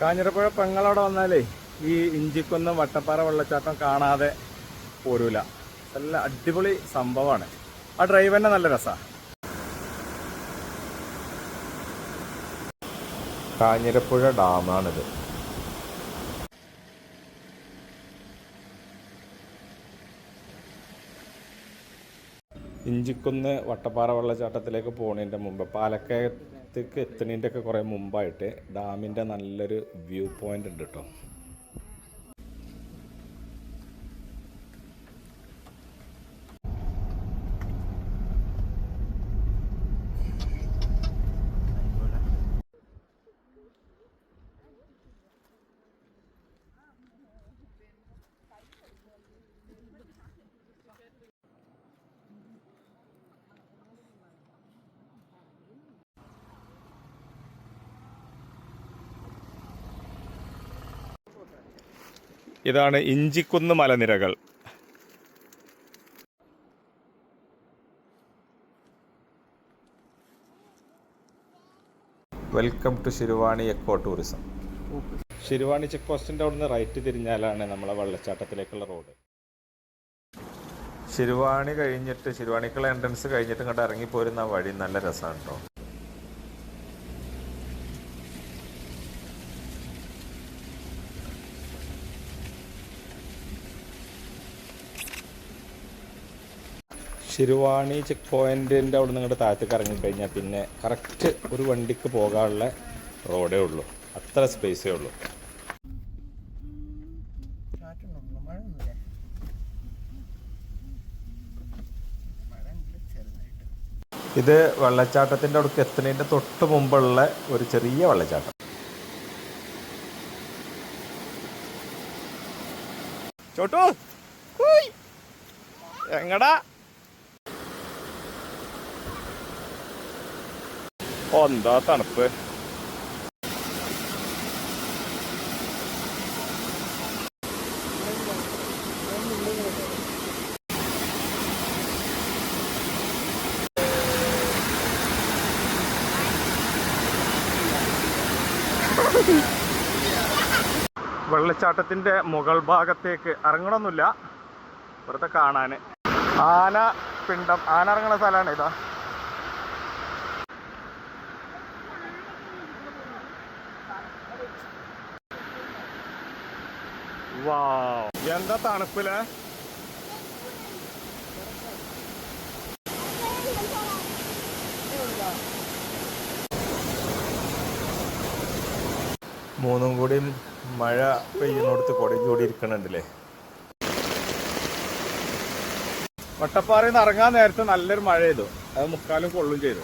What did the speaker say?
കാഞ്ഞിരപ്പുഴ പെങ്ങളവിടെ വന്നാലേ ഈ ഇഞ്ചിക്കൊന്നും വട്ടപ്പാറ വെള്ളച്ചാട്ടം കാണാതെ പോരൂല. നല്ല അടിപൊളി സംഭവമാണ്. ആ ഡ്രൈവ് തന്നെ നല്ല രസമാണ് കാഞ്ഞിരപ്പുഴ ഡാമാണിത്. ഇഞ്ചിക്കുന്ന് വട്ടപ്പാറ വെള്ളച്ചാട്ടത്തിലേക്ക് പോകുന്നതിന്റെ മുമ്പ് പാലക്കയത്തേക്ക് എത്തുന്നതിന്റെ ഒക്കെ കുറേ മുമ്പായിട്ട് ഡാമിന്റെ നല്ലൊരു വ്യൂ പോയിന്റ് ഉണ്ട് കേട്ടോ. ഇതാണ് ഇഞ്ചിക്കുന്ന് മലനിരകൾ. Welcome to Siruvani eco tourism. Siruvani check പോസ്റ്റിന്റെ അവിടുന്ന് റൈറ്റ് തിരിഞ്ഞാലാണ് നമ്മളെ വെള്ളച്ചാട്ടത്തിലേക്കുള്ള റോഡ്. ശിരുവാണി കഴിഞ്ഞിട്ട് ശിരുവാണിക്കുള്ള എൻട്രൻസ് കഴിഞ്ഞിട്ട് ഇങ്ങോട്ട് ഇറങ്ങിപ്പോരുന്ന വഴി നല്ല രസമാണ് കേട്ടോ ശിരുവാണി ചെക്ക് പോയിന്റിന്റെ അവിടെ നിങ്ങളുടെ താഴത്തേക്ക് ഇറങ്ങിക്കഴിഞ്ഞാൽ പിന്നെ കറക്റ്റ് ഒരു വണ്ടിക്ക് പോകാനുള്ള റോഡേ ഉള്ളൂ. അത്ര സ്പേസേ ഉള്ളൂ. ഇത് വെള്ളച്ചാട്ടത്തിന്റെ അവിടേക്ക് എത്തുന്നതിന്റെ തൊട്ട് മുമ്പുള്ള ഒരു ചെറിയ വെള്ളച്ചാട്ടം. ചോട്ടു! എങ്ങടാ? എന്താ തണുപ്പ് വെള്ളച്ചാട്ടത്തിന്റെ മുകൾ ഭാഗത്തേക്ക് ഇറങ്ങണമെന്നില്ല വെറുതെ കാണാൻ ആന പിണ്ടം. ആന ഇറങ്ങുന്ന സ്ഥലമാണ് ഇതാ. എന്താ തണുപ്പിൽ? മൂന്നും കൂടിയും മഴ പെയ്യുന്നിടത്ത് കൊടി കൂടി ഇരിക്കണുണ്ടല്ലേ വട്ടപ്പാറയിൽ നിന്ന് ഇറങ്ങാൻ നേരത്തെ നല്ലൊരു മഴ ചെയ്തു അത് മുക്കാലും കൊള്ളും ചെയ്തു.